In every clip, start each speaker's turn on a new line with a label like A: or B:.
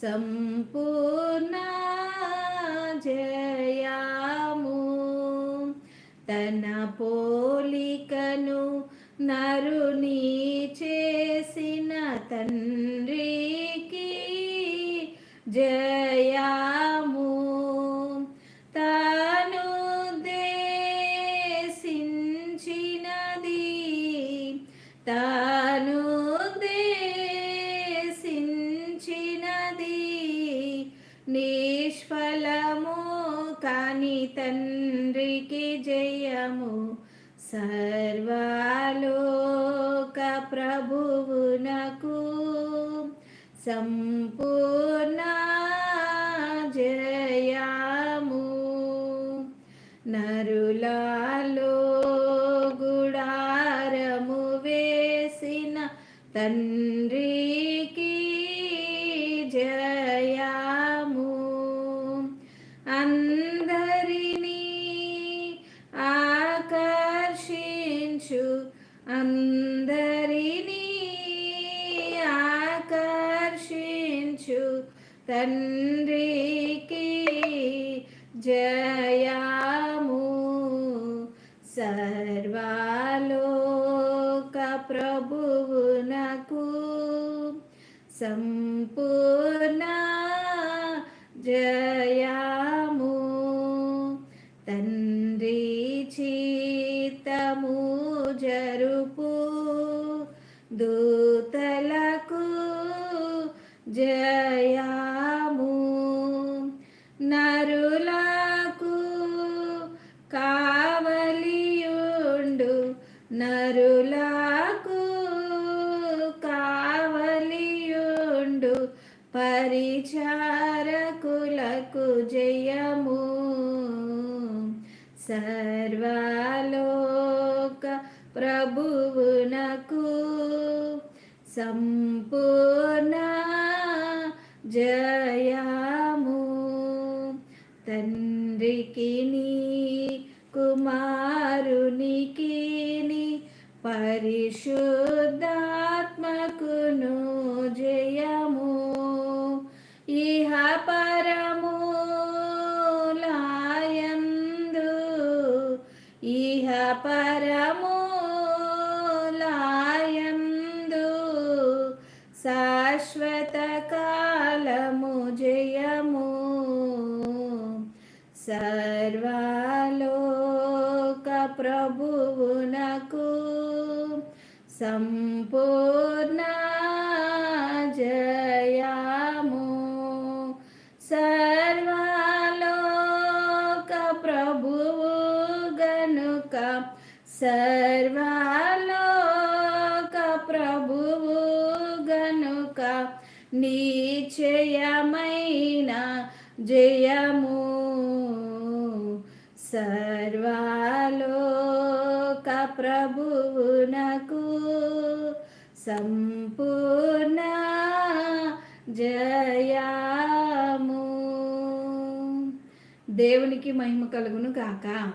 A: సంపూర్ణ సంపూర్ణ తండ్రికి జయాము. సర్వాలోక ప్రభువునకు సం నరులకు కావలియుండు పరిచారకులకు జయము. సర్వలోక ప్రభువునకు సంపూర్ణ జయము. తండ్రికి కుమారునికి పరిశుద్ధాత్మకును జయము ఇహ పరములాయందు ఇహ పరములాయందు శాశ్వత కాలము జయము సర్వాలోక ప్రభు సంపూర్ణ జయము. సర్వలోక ప్రభువు గనుక సర్వలోక ప్రభువు గనుక నిశ్చయమైన జయము. సంపూర్ణ జయాము. దేవునికి మహిమ కలుగును కాక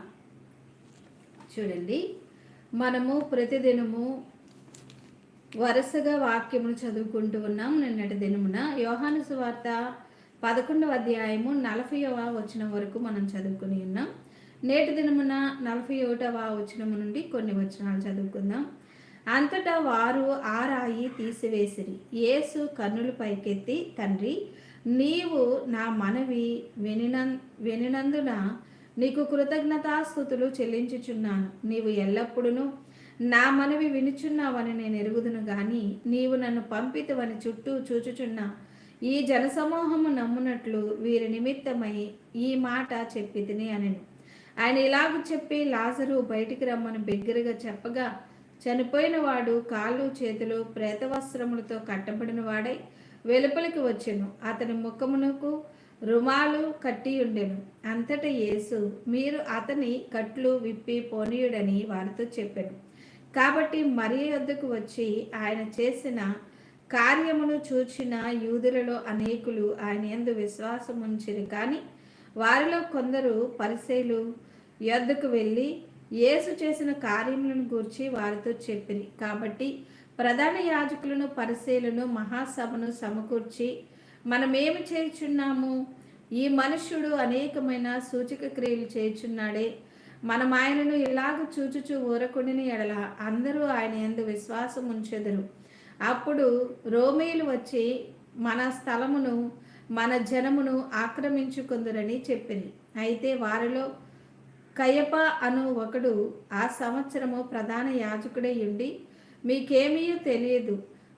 A: చూడండి మనము ప్రతిదినము వరుసగా వాక్యమును చదువుకుంటూ ఉన్నాం నిన్నటి దినమున. యోహాను సువార్త పదకొండవ అధ్యాయము నలభైవ వచనం వరకు మనం చదువుకుని ఉన్నాం. నేటి దినమున నలభై ఒకటవ వచనము నుండి కొన్ని వచనాలు చదువుకుందాం. అంతటా వారు ఆ రాయి తీసివేసిరి. యేసు కన్నులు పైకెత్తి తండ్రి నీవు నా మనవి వెనిన వినినందున నీకు కృతజ్ఞతాస్థుతులు చెల్లించుచున్నాను. నీవు ఎల్లప్పుడూ నా మనవి వినుచున్నావని నేను ఎరుగుదును గాని నీవు నన్ను పంపితవని చుట్టూ చూచుచున్నా. ఈ జనసమూహము నమ్మునట్లు వీరి నిమిత్తమై ఈ మాట చెప్పి తిని అనెను. ఆయన ఇలాగ చెప్పి లాజరు బయటికి రమ్మని బిగ్గరగా చెప్పగా చనిపోయిన వాడు కాళ్ళు చేతులు ప్రేతవస్త్రములతో కట్టబడిన వాడై వెలుపలికి వచ్చెను. అతని ముఖమునకు రుమాలు కట్టి ఉండెను. అంతట యేసు మీరు అతని కట్లు విప్పి పోనీయుడని వారితో చెప్పాను. కాబట్టి మరి వద్దకు వచ్చి ఆయన చేసిన కార్యమును చూచిన యూదులలో అనేకులు ఆయన ఎందు విశ్వాసం ఉంచిరు కానీ వారిలో కొందరు పరిశైలు యొద్దకు వెళ్ళి యేసు చేసిన కార్యములను గూర్చి వారితో చెప్పిరి. కాబట్టి ప్రధాన యాజకులను పరిశీలను మహాసభను సమకూర్చి మనమేమి చేయుచున్నాము? ఈ మనుష్యుడు అనేకమైన సూచక క్రియలు చేయుచున్నాడే. మనం ఆయనను ఇలాగ చూచుచూ ఊరకుండిన ఎడల అందరూ ఆయన ఎందు విశ్వాసం ఉంచెదరు అప్పుడు రోమేలు వచ్చి మన స్థలమును మన జనమును ఆక్రమించుకుందరని చెప్పింది అయితే వారిలో కయప అను ఒకడు ఆ సంవత్సరము ప్రధాన యాజకుడై ఉండి మీకేమీ తెలియదు.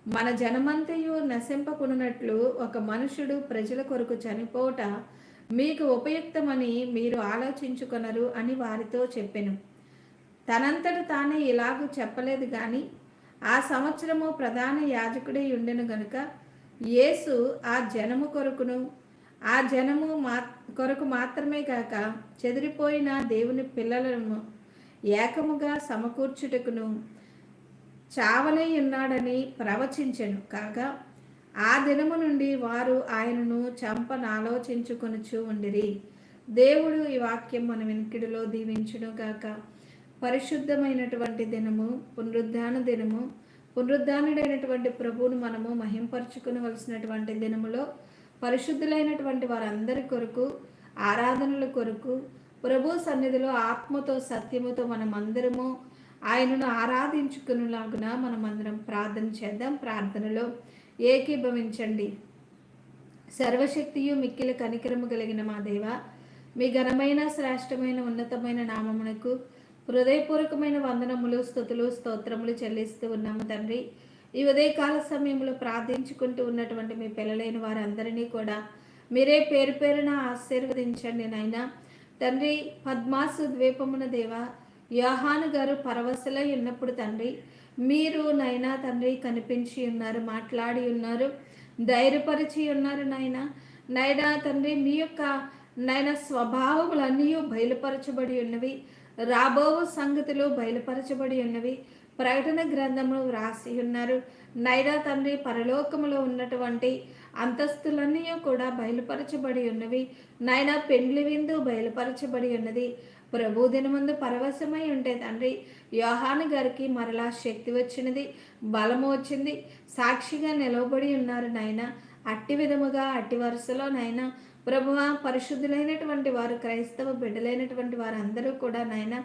A: మన జనమంతయు నశింపకున్నట్లు ఒక మనుషుడు ప్రజల కొరకు చనిపోట మీకు ఉపయుక్తమని మీరు ఆలోచించుకొనరు అని వారితో చెప్పెను. తనంతట తానే ఇలాగూ చెప్పలేదు కానీ ఆ సంవత్సరము ప్రధాన యాజకుడై ఉండెను గనుక యేసు ఆ జనము కొరకును ఆ జనము మా కొరకు మాత్రమే కాక చెదిరిపోయిన దేవుని పిల్లలను ఏకముగా సమకూర్చుటకును చావనై ఉన్నాడని ప్రవచించెను. కాగా ఆ దినము నుండి వారు ఆయనను చంపనాలోచించుకొనుచు ఉండిరి. దేవుడు ఈ వాక్యం మన వెనుకిడిలో దీవించును గాక. పరిశుద్ధమైనటువంటి దినము పునరుద్ధాన దినము పునరుద్ధానుడైనటువంటి ప్రభువును మనము మహింపరచుకునవలసినటువంటి దినములో పరిశుద్ధులైనటువంటి వారందరి కొరకు ఆరాధనల కొరకు ప్రభు సన్నిధిలో ఆత్మతో సత్యముతో మనమందరము ఆయనను ఆరాధించుకునేలాగున మనమందరం ప్రార్థన చేద్దాం. ప్రార్థనలో ఏకీభవించండి. సర్వశక్తియు మిక్కిల కనికరము కలిగిన మా దేవ మీ ఘనమైన శ్రేష్టమైన ఉన్నతమైన నామమునకు హృదయపూర్వకమైన వందనములు స్థుతులు స్తోత్రములు చెల్లిస్తూ ఉన్నాము తండ్రి. ఈ ఉదయకాల సమయంలో ప్రార్థించుకుంటూ ఉన్నటువంటి మీ పిల్లలైన వారందరినీ కూడా మీరే పేరు పేరున ఆశీర్వదించండి నాయన. తండ్రి పద్మాసు ద్వీపమున దేవ యోహాను గారు పరవశలై ఉన్నప్పుడు తండ్రి మీరు నైనా తండ్రి కనిపించి ఉన్నారు మాట్లాడి ఉన్నారు ధైర్యపరిచి ఉన్నారు నాయన. నైనా తండ్రి మీ యొక్క నైనా స్వభావములన్నీ బయలుపరచబడి ఉన్నవి రాబో సంగతులు బయలుపరచబడి ఉన్నవి. ప్రకటన గ్రంథంలో వ్రాసి ఉన్నారు. నైనా తండ్రి పరలోకములో ఉన్నటువంటి అంతస్తులన్నీ కూడా బయలుపరచబడి ఉన్నవి. నైనా పెండ్లి విందు బయలుపరచబడి ఉన్నది. ప్రభు దినమందు పరవశమై ఉంటే తండ్రి యోహాను గారికి మరలా శక్తి వచ్చినది బలము వచ్చింది. సాక్షిగా నిలవబడి ఉన్నారు నాయన అట్టి విధముగా అట్టి వరుసలో నాయన ప్రభువ పరిశుద్ధులైనటువంటి వారు క్రైస్తవ బిడ్డలైనటువంటి వారందరూ కూడా నాయన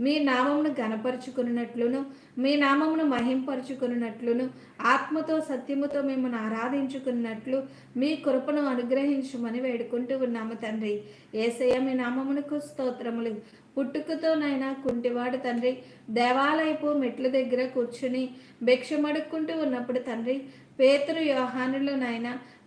A: మీ నామమును గనపరుచుకున్నట్లును మీ నామమును మహింపరుచుకున్నట్లును ఆత్మతో సత్యముతో మిమ్మల్ని ఆరాధించుకున్నట్లు మీ కృపను అనుగ్రహించమని వేడుకుంటూ ఉన్నాము తండ్రి. ఏసయ్య మీ నామమునకు స్తోత్రములు. పుట్టుకతోనైనా కుంటివాడు తండ్రి. దేవాలయపు మెట్ల దగ్గర కూర్చుని భిక్షమడుక్కుంటూ ఉన్నప్పుడు తండ్రి పేతురు యోహానులు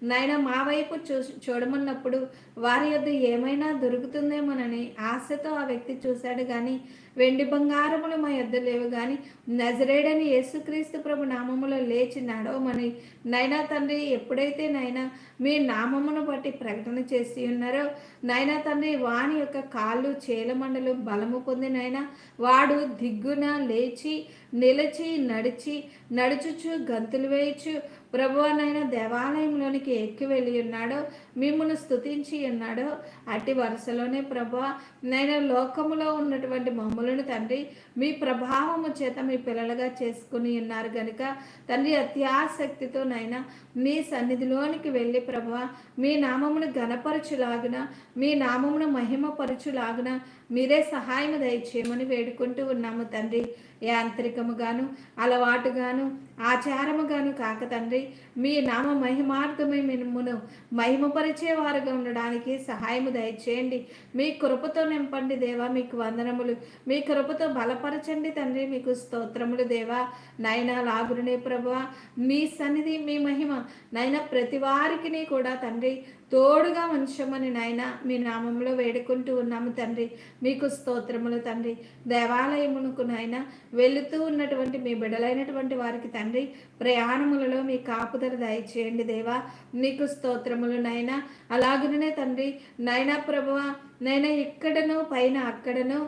A: నాయన మా వైపు చూ చూడమన్నప్పుడు వారి యొద్ ఏమైనా దొరుకుతుందేమోనని ఆశతో ఆ వ్యక్తి చూశాడు కానీ వెండి బంగారములు మా యొద్ లేవు కానీ నజరేడని యేసుక్రీస్తు ప్రభు నామములో లేచి నడవమని నైనా తండ్రి ఎప్పుడైతే నైనా మీ నామమును బట్టి ప్రకటన చేసి ఉన్నారో నైనా తండ్రి వాని యొక్క కాళ్ళు చేలమండలు బలము పొందినైనా వాడు దిగ్గున లేచి నిలిచి నడిచి నడుచుచు గంతులు వేయచ్చు ప్రభువనైనా దేవాలయంలోనికి ఎక్కి వెళ్ళి ఉన్నాడో. మిమ్మల్ని స్తుతించి ఉన్నాడో. అట్టి వరుసలోనే ప్రభు నైనా లోకములో ఉన్నటువంటి మమ్ములను తండ్రి మీ ప్రభావము చేత మీ పిల్లలుగా చేసుకుని ఉన్నారు కనుక తండ్రి అత్యాసక్తితో నైనా మీ సన్నిధిలోనికి వెళ్ళి ప్రభు మీ నామమును గణపరచులాగున మీ నామమును మహిమపరచులాగున మీరే సహాయం దయచేయమని వేడుకుంటూ ఉన్నాము తండ్రి. యాంత్రికముగాను అలవాటుగాను ఆచారముగాను కాక తండ్రి మీ నామ మహిమార్థమై మిమ్మును మహిమపరిచేవారుగా ఉండడానికి సహాయము దయచేయండి. మీ కృపతో నింపండి దేవా మీకు వందనములు. మీ కృపతో బలపరచండి తండ్రి మీకు స్తోత్రములు దేవా. నైనా లాగురునే ప్రభా మీ సన్నిధి మీ మహిమ నైనా ప్రతి వారికి కూడా తండ్రి. తోడుగా ఉంచమని నాయన మీ నామంలో వేడుకుంటూ ఉన్నాము తండ్రి. మీకు స్తోత్రములు తండ్రి. దేవాలయమునకు నాయన వెళుతూ ఉన్నటువంటి మీ బిడలైనటువంటి వారికి తండ్రి ప్రయాణములలో మీ కాపుదల దయచేయండి దేవా. మీకు స్తోత్రములు నాయన. అలాగనే తండ్రి నాయన ప్రభువ నైనా ఇక్కడను పైన అక్కడను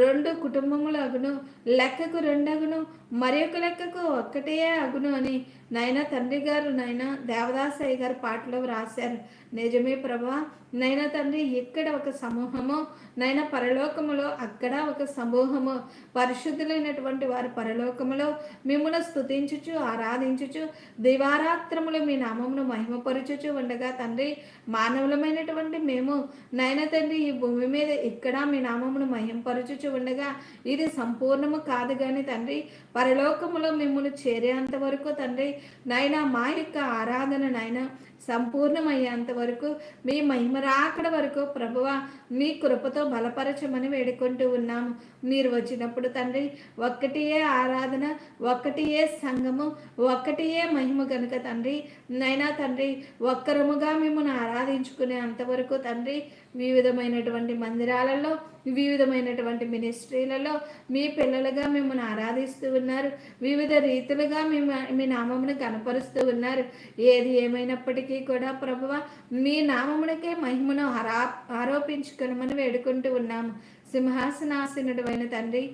A: రెండు కుటుంబములు అగును లెక్కకు రెండు అగును మరి ఒక లెక్కకు ఒక్కటే అగును అని నాయన తండ్రి గారు నాయన దేవదాసయ్య గారు పాటలో రాశారు. నిజమే ప్రభా నైనా తండ్రి ఇక్కడ ఒక సమూహము నైనా పరలోకములో అక్కడ ఒక సమూహము పరిశుద్ధులైనటువంటి వారి పరలోకములో మిమ్మల్ని స్థుతించుచు ఆరాధించుచు దివారాత్రములు మీ నామమును మహిమపరచుచు ఉండగా తండ్రి మానవులమైనటువంటి మేము నైనా తండ్రి ఈ భూమి మీద ఇక్కడ మీ నామమును మహింపరచుచు ఉండగా ఇది సంపూర్ణము కాదు కానీ తండ్రి పరలోకములో మిమ్మల్ని చేరేంత వరకు తండ్రి నైనా మా యొక్క ఆరాధన నాయన సంపూర్ణమయ్యేంత వరకు మీ మహిమరాకడ వరకు ప్రభువ మీ కృపతో బలపరచమని వేడుకుంటూ ఉన్నాము. మీరు వచ్చినప్పుడు తండ్రి ఒక్కటియే ఆరాధన ఒక్కటియే సంఘము ఒక్కటియే మహిమ కనుక తండ్రి నైనా తండ్రి ఒక్కరముగా మిమ్మల్ని ఆరాధించుకునే అంతవరకు తండ్రి వివిధమైనటువంటి మందిరాలలో వివిధమైనటువంటి మినిస్ట్రీలలో మీ పిల్లలుగా మిమ్మల్ని ఆరాధిస్తూ ఉన్నారు. వివిధ రీతులుగా మీ మీ నామమును కనపరుస్తూ ఉన్నారు. ఏది ఏమైనప్పటికీ కూడా ప్రభువ మీ నామమునకే మహిమను ఆరా ఆరోపించుకునమని వేడుకుంటూ ఉన్నాము. సింహాసనాసనుడు అయిన తండ్రి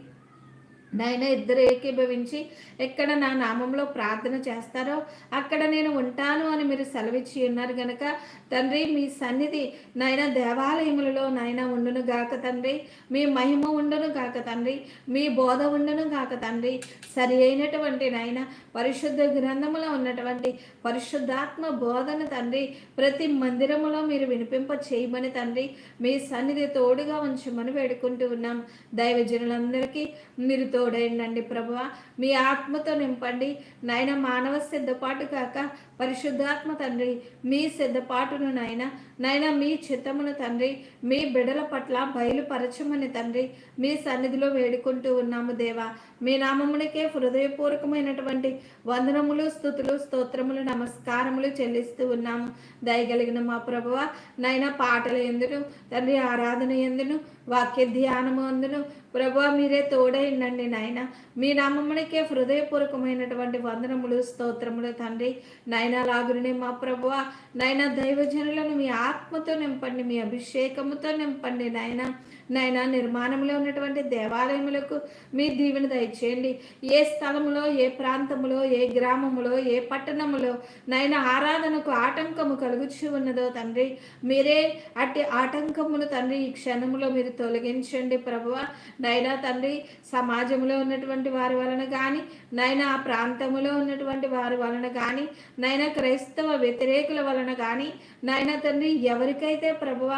A: నాయన ఇద్దరు ఏకీభవించి ఎక్కడ నా నామంలో ప్రార్థన చేస్తారో అక్కడ నేను ఉంటాను అని మీరు సెలవిచ్చి ఉన్నారు గనక తండ్రి మీ సన్నిధి నాయన దేవాలయములలో నాయన ఉండును గాక తండ్రి. మీ మహిమ ఉండును గాక తండ్రి. మీ బోధ ఉండును గాక తండ్రి. సరి అయినటువంటి నాయన పరిశుద్ధ గ్రంథములో ఉన్నటువంటి పరిశుద్ధాత్మ బోధన తండ్రి ప్రతి మందిరములో మీరు వినిపింప చేయమని తండ్రి మీ సన్నిధి తోడుగా ఉంచమని వేడుకుంటూ ఉన్నాం. దైవజనులందరికీ మీరు తోడైండండి ప్రభువ. మీ ఆత్మతో నింపండి. నాయన మానవ సిద్ధపాటు కాక పరిశుద్ధాత్మ తండ్రి మీ సిద్ధపాటును నాయన. నాయన మీ చిత్తమును తండ్రి మీ బిడల పట్ల బయలుపరచమని తండ్రి మీ సన్నిధిలో వేడుకుంటూ ఉన్నాము దేవా. మీ నామమునికే హృదయపూర్వకమైనటువంటి వందనములు స్థుతులు స్తోత్రములు నమస్కారములు చెల్లిస్తూ ఉన్నాము. దయగలిగిన మా ప్రభువ నాయన పాటలు ఎందును తండ్రి ఆరాధన ఎందును వాక్య ధ్యానము అందును ప్రభు మీరే తోడైండండి నాయన. మీ నామమునికే హృదయపూర్వకమైనటువంటి వందనములు స్తోత్రములు తండ్రి. నాయన లాగునే మా ప్రభువ నాయన దైవజనులను మీ ఆత్మతో నింపండి మీ అభిషేకముతో నింపండి నాయన. నాయన నిర్మాణంలో ఉన్నటువంటి దేవాలయములకు మీ దీవెన దయచేయండి. ఏ స్థలములో ఏ ప్రాంతములో ఏ గ్రామములో ఏ పట్టణములో నాయన ఆరాధనకు ఆటంకము కలుగుచూ ఉన్నదో తండ్రి మీరే అట్టి ఆటంకములు తండ్రి ఈ క్షణములో మీరు తొలగించండి ప్రభువ. నైనా తండ్రి సమాజంలో ఉన్నటువంటి వారి వలన కానీ నైనా ఆ ప్రాంతములో ఉన్నటువంటి వారి వలన కానీ నైనా క్రైస్తవ వ్యతిరేకుల వలన కానీ నాయన తండ్రి ఎవరికైతే ప్రభువ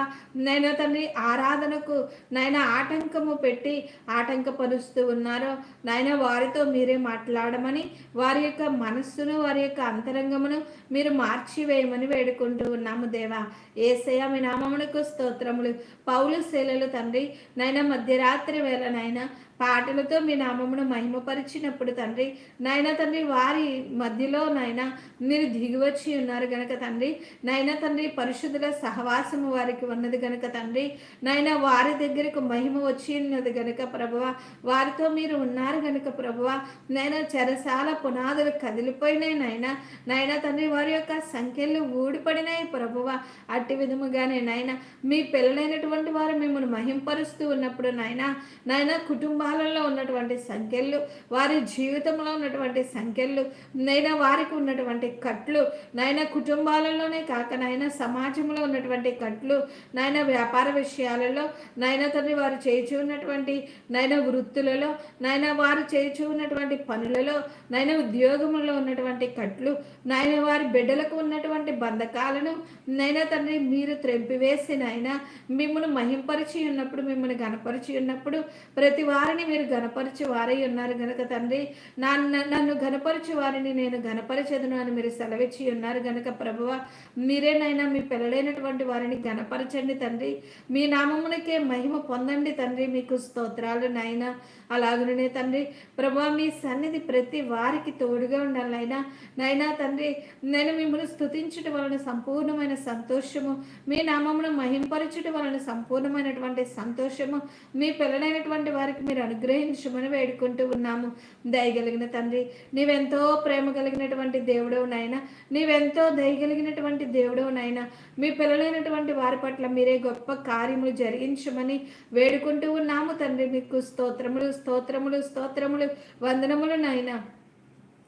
A: నైనా తండ్రి ఆరాధనకు నాయన ఆటంకము పెట్టి ఆటంకపరుస్తూ ఉన్నారో నాయన వారితో మీరే మాట్లాడమని వారి యొక్క మనస్సును వారి యొక్క అంతరంగమును మీరు మార్చివేయమని వేడుకుంటూ ఉన్నాము దేవా. ఏసయ మీ నామమునకు స్తోత్రములు. పౌలు శైలలు తండ్రి నైనా మధ్యరాత్రి వేళ నాయన పాటలతో మీ నామమును మహిమపరిచినప్పుడు తండ్రి నాయన తండ్రి వారి మధ్యలో నాయన మీరు దిగివచ్చి ఉన్నారు గనక తండ్రి నాయన తండ్రి పరిశుద్ధుల సహవాసము వారికి ఉన్నది గనక తండ్రి నాయన వారి దగ్గరకు మహిమ వచ్చి ఉన్నది గనక ప్రభువ వారితో మీరు ఉన్నారు గనక ప్రభువ నాయన చెరసాల పునాదులు కదిలిపోయినాయి నాయన నాయన తండ్రి వారి యొక్క సంఖ్యలు ఊడిపడినాయి ప్రభువ. అట్టి విధముగానే నాయన మీ పిల్లలైనటువంటి వారు మిమ్మల్ని మహింపరుస్తూ ఉన్నప్పుడు నాయన నాయన కుటుంబ కుటుంబాలలో ఉన్నటువంటి సంఖ్యలు వారి జీవితంలో ఉన్నటువంటి సంఖ్యలు నైనా వారికి ఉన్నటువంటి కట్లు నాయన కుటుంబాలలోనే కాక నాయన సమాజంలో ఉన్నటువంటి కట్లు నాయన వ్యాపార విషయాలలో నాయన తండ్రి వారు చేయించి ఉన్నటువంటి నాయన వృత్తులలో నాయన వారు చేయించి ఉన్నటువంటి పనులలో నాయన ఉద్యోగంలో ఉన్నటువంటి కట్లు నాయన వారి బిడ్డలకు ఉన్నటువంటి బంధకాలను నైనా తండ్రి మీరు త్రెంపివేసి నాయన మిమ్మల్ని మహింపరిచి ఉన్నప్పుడు మిమ్మల్ని గనపరిచి ఉన్నప్పుడు ప్రతి వారిని వారిని మీరు గనపరిచి వారై ఉన్నారు గనక తండ్రి. నన్ను గనపరిచి వారిని నేను గనపరచదును అని మీరు సెలవిచ్చి ఉన్నారు గనక ప్రభువ మీరేనైనా మీ పిల్లలైనటువంటి వారిని గనపరచండి తండ్రి. మీ నామమునికే మహిమ పొందండి తండ్రి. మీకు స్తోత్రాలు నాయన. అలాగనే తండ్రి. ప్రభా మీ సన్నిధి ప్రతి వారికి తోడుగా ఉండాలి నాయనా. నైనా తండ్రి నేను మిమ్మల్ని స్థుతించడం వలన సంపూర్ణమైన సంతోషము మీ నామమును మహింపరచడం వలన సంపూర్ణమైనటువంటి సంతోషము మీ పిల్లలైనటువంటి వారికి మీరు అనుగ్రహించమని వేడుకుంటూ ఉన్నాము. దయగలిగిన తండ్రి నీవెంతో ప్రేమ కలిగినటువంటి దేవుడవు నాయన. నీవెంతో దయగలిగినటువంటి దేవుడవు నాయన. మీ పిల్లలైనటువంటి వారి పట్ల మీరే గొప్ప కార్యములు జరిగించమని వేడుకుంటూ ఉన్నాము తండ్రి. మీకు స్తోత్రములు స్తోత్రములు స్తోత్రములు వందనములు నాయన.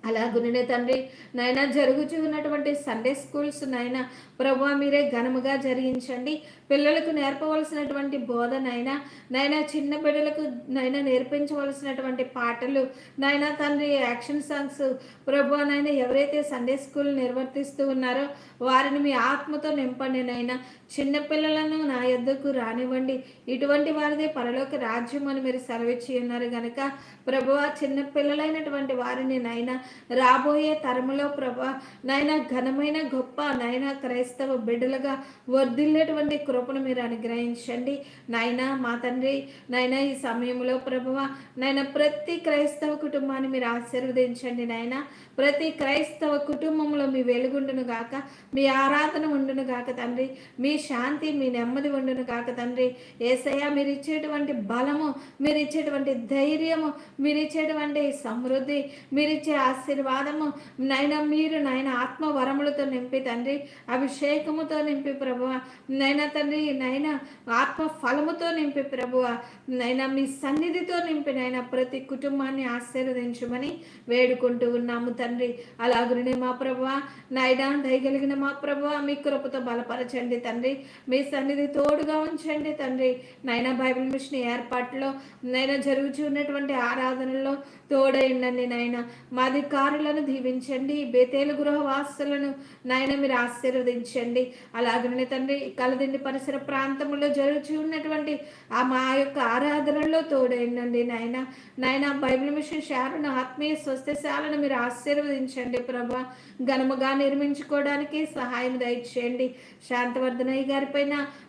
A: అలాగునే తండ్రి నాయన జరుగుచూ ఉన్నటువంటి సండే స్కూల్స్ నాయన ప్రభు మీరే ఘనముగా జరిగించండి. పిల్లలకు నేర్పవలసినటువంటి బోధ నాయన నాయన చిన్న బిడ్డలకు నాయన నేర్పించవలసినటువంటి పాటలు నాయన తండ్రి యాక్షన్ సాంగ్స్ ప్రభు నాయన ఎవరైతే సండే స్కూల్ నిర్వర్తిస్తూ ఉన్నారో వారిని మీ ఆత్మతో నింపండి నాయన. చిన్న పిల్లలను నా యొద్దకు రానివ్వండి. ఇటువంటి వారిదే పరలోక రాజ్యం అని మీరు సెలవిచ్చి ఉన్నారు కనుక ప్రభువ చిన్న పిల్లలైనటువంటి వారిని నాయన రాబోయే తరములో ప్రభా నాయన ఘనమైన గొప్ప నాయన క్రైస్తవ బిడ్డలుగా వర్ధిల్లేటువంటి కృపను మీరు అనుగ్రహించండి. నాయన మా తండ్రి నాయన ఈ సమయంలో ప్రభువ నాయన ప్రతి క్రైస్తవ కుటుంబాన్ని మీరు ఆశీర్వదించండి నాయన. ప్రతి క్రైస్తవ కుటుంబంలో మీ వెలుగుండును గాక మీ ఆరాధన ఉండును గాక తండ్రి. మీ శాంతి మీ నెమ్మది ఉండును గాక తండ్రి. ఏసయ్య మీరు ఇచ్చేటువంటి బలము మీరు ఇచ్చేటువంటి ధైర్యము మీరు ఇచ్చేటువంటి సమృద్ధి మీరు ఇచ్చే ఆశీర్వాదము. నైనా మీరు నాయన ఆత్మ వరములతో నింపి తండ్రి అభిషేకముతో నింపి ప్రభువ. నైనా తండ్రి నైనా ఆత్మ ఫలముతో నింపి ప్రభువ. నైనా మీ సన్నిధితో నింపి నైనా ప్రతి కుటుంబాన్ని ఆశీర్వదించమని వేడుకుంటూ ఉన్నాము తండ్రి. అలాగునే మా ప్రభువ నైనా దయగలిగిన మా ప్రభువ మీ కృపతో బలపరచండి తండ్రి. మీ సన్నిధి తోడుగా ఉంచండి తండ్రి. నైనా బైబిల్ మిషన్ ఏర్పాటులో నైనా జరుగుచున్నటువంటి ఆరాధనలో తోడైండండి నాయన. మా అధికారులను దీవించండి బేతేలు గృహవాసులను నాయన మీరు ఆశీర్వదించండి. అలాగనే తండ్రి కలదిండి పరిసర ప్రాంతంలో జరుగుతూ ఉన్నటువంటి ఆ మా యొక్క ఆరాధనలో తోడైండండి నాయన. నాయన బైబిల్ మిషన్ శాలను ఆత్మీయ స్వస్థశాలను మీరు ఆశీర్వదించండి ప్రభా. ఘనముగా నిర్మించుకోవడానికి సహాయం దయచేయండి. శాంతవర్ధనయ్య గారి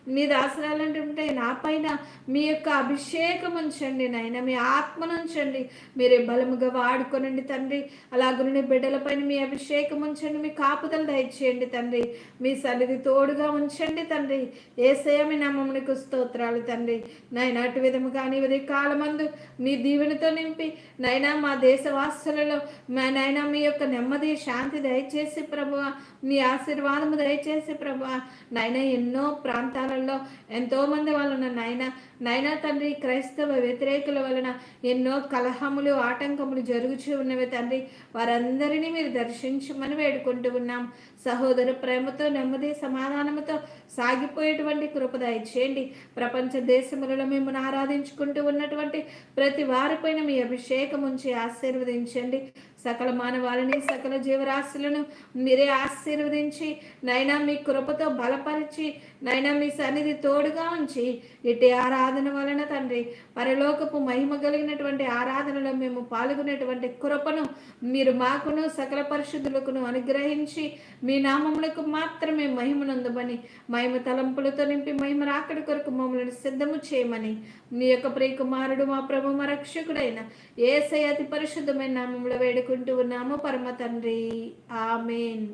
A: మీ దాసరాలంటే ఉంటే నా పైన మీ యొక్క అభిషేకం ఉంచండి నాయన మీ ఆత్మను ఉంచండి. మీరే బలముగా వాడుకోనండి తండ్రి. అలాగునే బిడ్డలపైన మీ అభిషేకం ఉంచండి మీ కాపుదలు దయచేయండి తండ్రి. మీ సన్నిధి తోడుగా ఉంచండి తండ్రి. ఏసయ మీ నమ్మమునికి స్తోత్రాలు తండ్రి. నాయన అటు విధముగా నీ ఉదయ కాలమందు మీ దీవెనతో నింపి నైనా మా దేశవాసులలో మా నైనా మీ యొక్క నెమ్మది శాంతి దయచేసి ప్రభువ మీ ఆశీర్వాదము దయచేసి ప్రభు నాయన ఎన్నో ప్రాంతాలు లో ఎంతో మంది వాళ్ళు ఉన్నారు. నాయన నైనా తండ్రి క్రైస్తవ వ్యతిరేకుల వలన ఎన్నో కలహములు ఆటంకములు జరుగుచూ ఉన్నవి తండ్రి. వారందరినీ మీరు దర్శించమని వేడుకుంటూ ఉన్నాం. సహోదర ప్రేమతో నెమ్మది సమాధానముతో సాగిపోయేటువంటి కృప దయచేయండి. ప్రపంచ దేశములలో మిమ్మల్ని ఆరాధించుకుంటూ ఉన్నటువంటి ప్రతి వారిపైన మీ అభిషేకం ఉంచి ఆశీర్వదించండి. సకల మానవాళిని సకల జీవరాశులను మీరే ఆశీర్వదించి నైనా మీ కృపతో బలపరిచి నైనా మీ సన్నిధి తోడుగా ఉంచి ఇటు ఆరాధన వలన తండ్రి. పరలోకపు మహిమ కలిగినటువంటి ఆరాధనలో మేము పాల్గొనేటువంటి కృపను మీరు మాకును సకల పరిశుద్ధులకును అనుగ్రహించి మీ నామములకు మాత్రమే మహిమనందమని మహిమ తలంపులతో నింపి మహిమ రాకడి కొరకు మమ్మల్ని సిద్ధము చేయమని మీ యొక్క ప్రియకుమారుడు మా ప్రభు మా రక్షకుడైన ఏసై అతి పరిశుద్ధమైన నామంలో వేడుకుంటూ ఉన్నాము పరమ తండ్రి. ఆమెన్.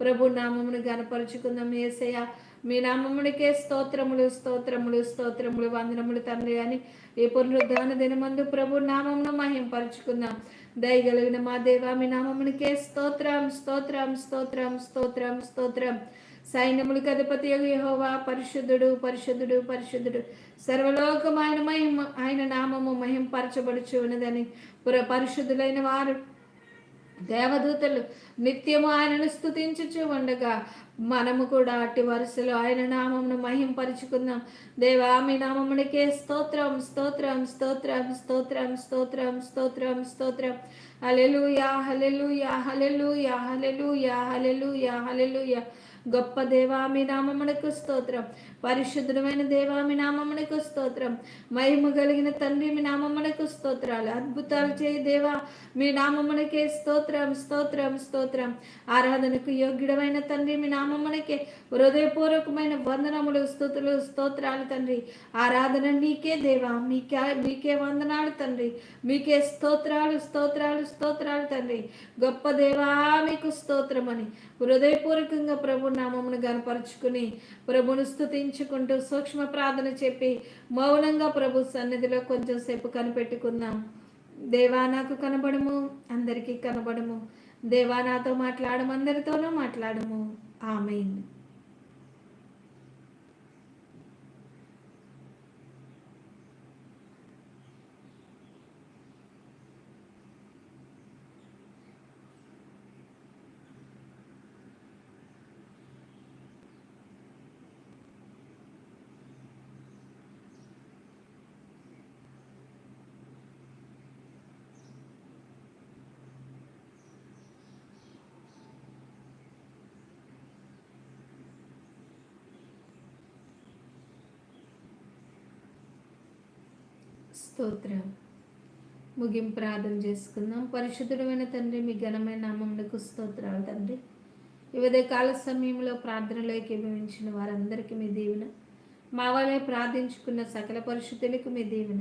A: ప్రభు నామమును గనపరుచుకుందాం ఏసయ్య. మీ నామమునికే స్తోత్రములు స్తోత్రములు స్తోత్రములు వందనములు తండ్రి అని ఈ పునరుద్ధాన దినమందు ప్రభు నామమును మహింపరుచుకుందాం. దయగలిగిన మా దేవ మీ నామమునికే స్తోత్రం స్తోత్రం స్తోత్రం స్తోత్రం స్తోత్రం. సైన్యములకు అధిపతి యహోవా పరిశుద్ధుడు పరిశుద్ధుడు పరిశుద్ధుడు. సర్వలోకం ఆయన మహిమ ఆయన నామము మహింపరచబడుచు ఉన్నదని పుర పరిశుద్ధులైన వారు దేవదూతలు నిత్యము ఆయనను స్థుతించుచు ఉండగా మనము కూడా అట్టి వరుసలో ఆయన నామమును మహింపరుచుకుందాం. దేవా మీ నామమునికే స్తోత్రం స్తోత్రం స్తోత్రం స్తోత్రం స్తోత్రం స్తోత్రం స్తోత్రం. యాహలెలు యాహలెలు యాహలెలు యాహలెలు యాహలెలు యా గొప్ప దేవా మీ నామమునకు స్తోత్రం. పరిశుద్ధమైన దేవా మీ నామమునకు స్తోత్రం. మహిమ కలిగిన తండ్రి మీ నామమునకు స్తోత్రాలు. అద్భుతాలు చేయి దేవా మీ నామమునకే స్తోత్రం స్తోత్రం స్తోత్రం. ఆరాధనకు యోగ్యుడమైన తండ్రి మీ నామమునకే హృదయపూర్వకమైన వందనములు స్థుతులు స్తోత్రాలు తండ్రి. ఆరాధన నీకే దేవా మీకే మీకే వందనాలు తండ్రి. మీకే స్తోత్రాలు స్తోత్రాలు స్తోత్రాలు తండ్రి. గొప్ప దేవా మీకు స్తోత్రమని హృదయపూర్వకంగా ప్రభు నామమును గనపరుచుకుని ప్రభును స్థుతించుకుంటూ సూక్ష్మ ప్రార్థన చెప్పి మౌనంగా ప్రభు సన్నిధిలో కొంచెం సేపు కనిపెట్టుకుందాం. దేవా నాకు కనబడము అందరికీ కనబడము. దేవా నాతో మాట్లాడము అందరితోనూ మాట్లాడము. ఆమెన్. స్తోత్రం. ముగింపు ప్రార్థన చేసుకుందాం. పరిశుద్ధుడమైన తండ్రి మీ ఘనమైన నామములకు స్తోత్రాలు తండ్రి. వివిధ కాల సమయంలో ప్రార్థనలోకి ఏకీభవించిన వారందరికీ మీ దీవెన. మా వాళ్ళే ప్రార్థించుకున్న సకల పరిశుద్ధులకు మీ దీవెన.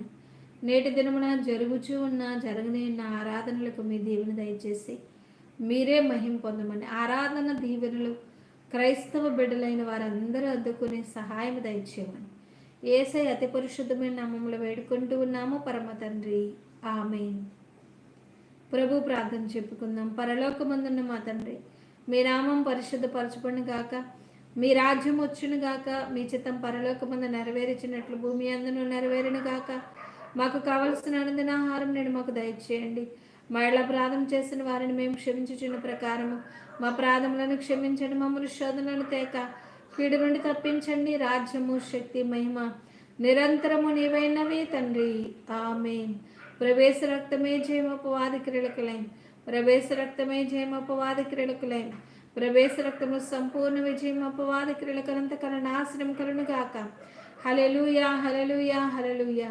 A: నేటి దినమున జరుగుచూ ఉన్న జరగని ఉన్న ఆరాధనలకు మీ దీవెన దయచేసి మీరే మహిం పొందమని ఆరాధన దీవెనలు క్రైస్తవ బిడ్డలైన వారందరూ అద్దుకునే సహాయం దయచేయమని. ఏసై అతి పరిశుద్ధమైన నామంలో వేడుకుంటూ ఉన్నాము. పరమ తండ్రి. ఆమె ప్రభు ప్రార్థన చెప్పుకుందాం. పరలోకమందున్న మా తండ్రి మీ నామం పరిశుద్ధపరచబడిన గాక. మీ రాజ్యం వచ్చును గాక. మీ చిత్తం పరలోకమందు నెరవేర్చినట్లు భూమి అందును నెరవేరును గాక. మాకు కావలసిన ఆనందిన ఆహారం నేను మాకు దయచేయండి. మళ్ళా ప్రాధం చేసిన వారిని మేము క్షమించుచున్న ప్రకారము మా ప్రాధములను క్షమించండి. మమ్మల్ని శోధనలు తేక కీడు నుండి తప్పించండి. రాజ్యము శక్తి మహిమ నిరంతరము నీవైనవి తండ్రి. ఆమె ప్రవేశ రక్తమే జయమపవాది క్రీడకులైన్ ప్రవేశ రక్తమే జయమపవాది క్రీడకులైన్ ప్రవేశ రక్తము సంపూర్ణ విజయం అపవాది క్రీడకనంత కల నాశనం కలను గాక హలలుయా హలలుయా హలెలుయా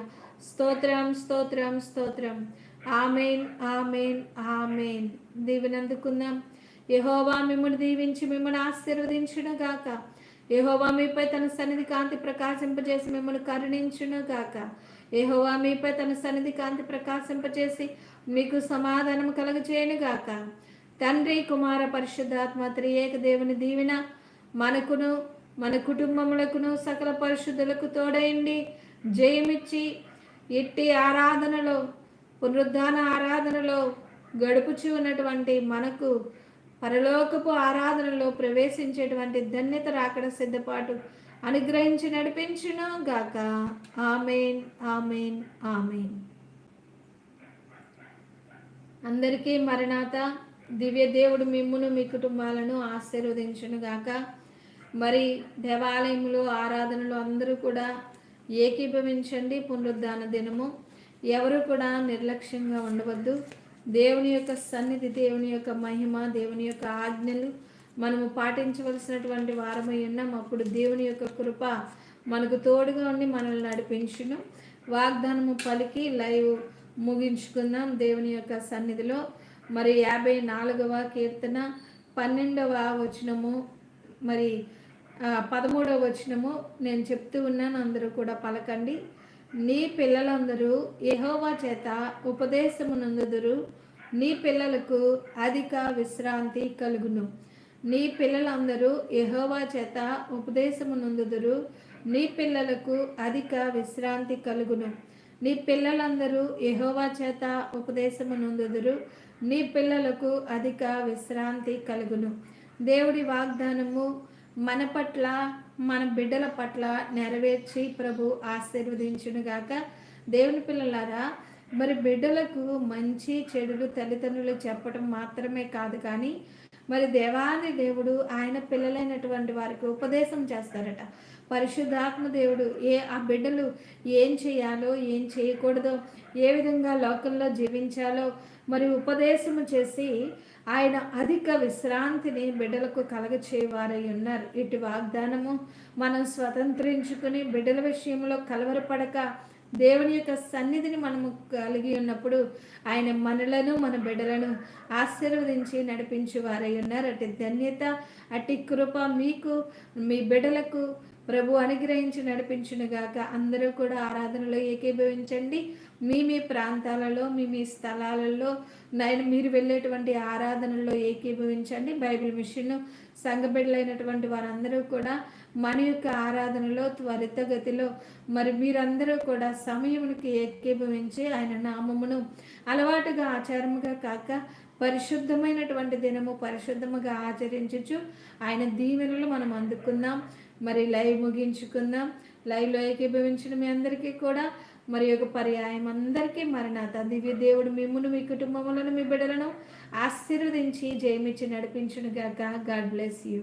A: స్తోత్రం స్తోత్రం స్తోత్రం. Amen amen amen. దీవెనందుకుందాం. యహోవా మిమ్మల్ని దీవించి మిమ్మల్ని ఆశీర్వదించును గాక ఏహోవా మీపై తన సన్నిధి కాంతి ప్రకాశింపజేసి మిమ్మల్ని కరుణించును గాక ఏహోవా మీపై తన సన్నిధి కాంతి ప్రకాశింపజేసి మీకు సమాధానం కలగచేయను గాక తండ్రి కుమార పరిశుద్ధాత్మ త్రియేక దేవుని దీవెన మనకును మన కుటుంబములకును సకల పరిశుద్ధులకు తోడైండి. జయమిచ్చి ఇట్టి ఆరాధనలో పునరుద్ధాన ఆరాధనలో గడుపుచూ ఉన్నటువంటి మనకు పరలోకపు ఆరాధనలో ప్రవేశించేటువంటి ధన్యత రాకడ సిద్ధపాటు అనుగ్రహించి నడిపించును గాక. Amen amen amen. అందరికీ మరణాత దివ్య దేవుడు మిమ్మును మీ కుటుంబాలను ఆశీర్వదించును గాక. మరి దేవాలయంలో ఆరాధనలు అందరూ కూడా ఏకీభవించండి. పునరుద్ధాన దినము. ఎవరు కూడా నిర్లక్ష్యంగా ఉండవద్దు. దేవుని యొక్క సన్నిధి దేవుని యొక్క మహిమ దేవుని యొక్క ఆజ్ఞలు మనము పాటించవలసినటువంటి వారమై ఉన్నాం. అప్పుడు దేవుని యొక్క కృప మనకు తోడుగా ఉండి మనల్ని నడిపించును. వాగ్దానము పలికి లైవ్ ముగించుకుందాం దేవుని యొక్క సన్నిధిలో. మరి యాభై నాలుగవ కీర్తన పన్నెండవ వచనము మరి పదమూడవ వచనము నేను చెప్తూ ఉన్నాను. అందరూ కూడా పలకండి. నీ పిల్లలందరూ యహోవా చేత ఉపదేశమునందుదురు. నీ పిల్లలకు అధిక విశ్రాంతి కలుగును. నీ పిల్లలందరూ యహోవా చేత ఉపదేశమునందుదురు. నీ పిల్లలకు అధిక విశ్రాంతి కలుగును. నీ పిల్లలందరూ యహోవా చేత ఉపదేశమునందుదురు. నీ పిల్లలకు అధిక విశ్రాంతి కలుగును. దేవుడి వాగ్దానము మన పట్ల మన బిడ్డల పట్ల నెరవేర్చి ప్రభు ఆశీర్వదించునుగాక. దేవుని పిల్లలారా మరి బిడ్డలకు మంచి చెడులు తల్లిదండ్రులు చెప్పడం మాత్రమే కాదు కానీ మరి దేవాది దేవుడు ఆయన పిల్లలైనటువంటి వారికి ఉపదేశం చేస్తారట. పరిశుద్ధాత్మ దేవుడు ఏ ఆ బిడ్డలు ఏం చేయాలో ఏం చేయకూడదో ఏ విధంగా లోకంలో జీవించాలో మరి ఉపదేశము చేసి ఆయన అధిక విశ్రాంతిని బిడ్డలకు కలగచేవారై ఉన్నారు. ఇటు వాగ్దానము మనం స్వతంత్రించుకుని బిడ్డల విషయంలో కలవరపడక దేవుని యొక్క సన్నిధిని మనము కలిగి ఉన్నప్పుడు ఆయన మనలను మన బిడ్డలను ఆశీర్వదించి నడిపించి వారై ఉన్నారు. అటు ధన్యత అటు కృప మీకు మీ బిడ్డలకు ప్రభు అనుగ్రహించి నడిపించును గాక. అందరూ కూడా ఆరాధనలో ఏకీభవించండి. మీ మీ ప్రాంతాలలో మీ మీ స్థలాలలో నేను మీరు వెళ్ళేటువంటి ఆరాధనలో ఏకీభవించండి. బైబిల్ మిషన్ సంఘబిడ్డలైనటువంటి వారందరూ కూడా మన యొక్క ఆరాధనలో త్వరితగతిలో మరి మీరందరూ కూడా సమయమునికి ఏకీభవించి ఆయన నామమును అలవాటుగా ఆచారముగా కాక పరిశుద్ధమైనటువంటి దినము పరిశుద్ధముగా ఆచరించచ్చు ఆయన దీవెనలు మనం అందుకుందాం. మరి లైవ్ ముగించుకుందాం. లైవ్లో ఏకీభవించిన మీ అందరికీ కూడా మరి ఒక పర్యాయం. అందరికీ మరణాత దివ్య దేవుడు మిమ్మును మీ కుటుంబములను మీ బిడ్డలను ఆశీర్వదించి జయమిచ్చి నడిపించును గాక గాడ్ బ్లెస్ యూ.